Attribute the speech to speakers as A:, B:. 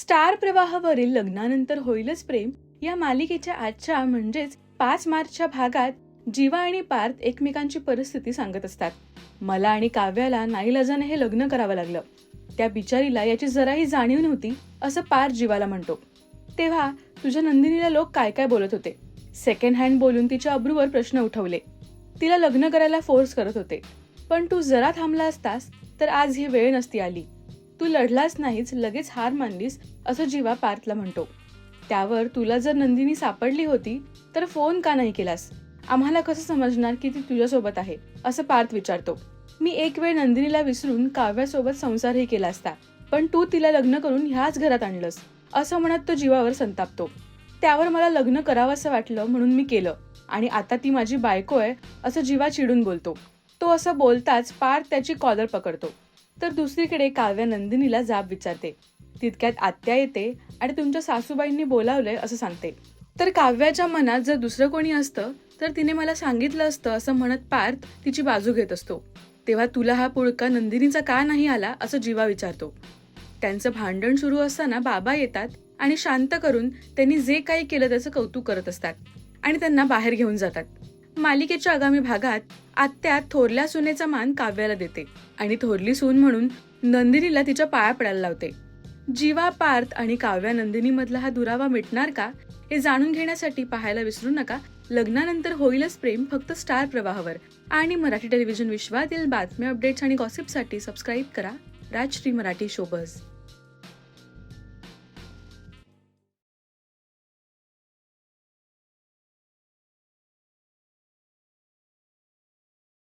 A: Star प्रवाहावरील लग्नानंतर होईलच प्रेम या मालिकेच्या आजच्या म्हणजेच पाच मार्चच्या भागात जीवा आणि पार्थ एकमेकांची परिस्थिती सांगत असतात. मला आणि काव्याला नाईलाजाने हे लग्न करावं लागलं. त्या बिचारीला याची जराही जाणीव नव्हती असं पार्थ जीवाला म्हणतो. तेव्हा तुझ्या नंदिनीला लोक काय काय बोलत होते? सेकंड हँड बोलून तिच्या अब्रूवर प्रश्न उठवले. तिला लग्न करायला फोर्स करत होते. पण तू जरा थांबला असतास तर आज ही वेळ नसती आली. तू लढलाच नाहीच लगेच हार मानलीस असं जीवा पार्थला म्हणतो. त्यावर तुला जर नंदिनी सापडली होती तर फोन का नाही केलास? आम्हाला कसं समजणार की ती तुझ्यासोबत आहे? असं पार्थ विचारतो. मी एक वेळ नंदिनीला विसरून काव्यासोबत संसारही केला असता पण तू तिला लग्न करून ह्याच घरात आणलंस असं म्हणत तो जीवावर संतापतो. त्यावर मला लग्न करावंसं वाटलं म्हणून मी केलं आणि आता ती माझी बायको आहे असं जीवा चिडून बोलतो. तो असं बोलताच पार्थ त्याची कॉलर पकडतो. तर दुसरीकडे काव्या नंदिनीला जाब विचारते. तितक्यात आत्या येते आणि तुमच्या सासूबाईंनी बोलावलंय असं सांगते. तर काव्याच्या मनात जर दुसरं कोणी असतं तर तिने मला सांगितलं असतं असं म्हणत पार्थ तिची बाजू घेत असतो. तेव्हा तुला हा पुळका नंदिनीचा का नाही आला असं जीवा विचारतो. त्यांचं भांडण सुरू असताना बाबा येतात आणि शांत करून त्यांनी जे काही केलं त्याचं कौतुक करत असतात आणि त्यांना बाहेर घेऊन जातात. मालिकेच्या आगामी भागात आत्या थोरल्या सुनेचा मान काव्याला देते आणि थोरली सून म्हणून नंदिनीला तिच्या पाया पडायला लावते. जीवा पार्थ आणि काव्या नंदिनी मधला हा दुरावा मिटणार का हे जाणून घेण्यासाठी पाहायला विसरू नका. लग्नानंतर होईलच प्रेम फक्त स्टार प्रवाहावर. आणि मराठी टेलिव्हिजन विश्वातील बातम्या अपडेट्स आणि गॉसिपसाठी सबस्क्राईब करा. राजश्री मराठी शोबज.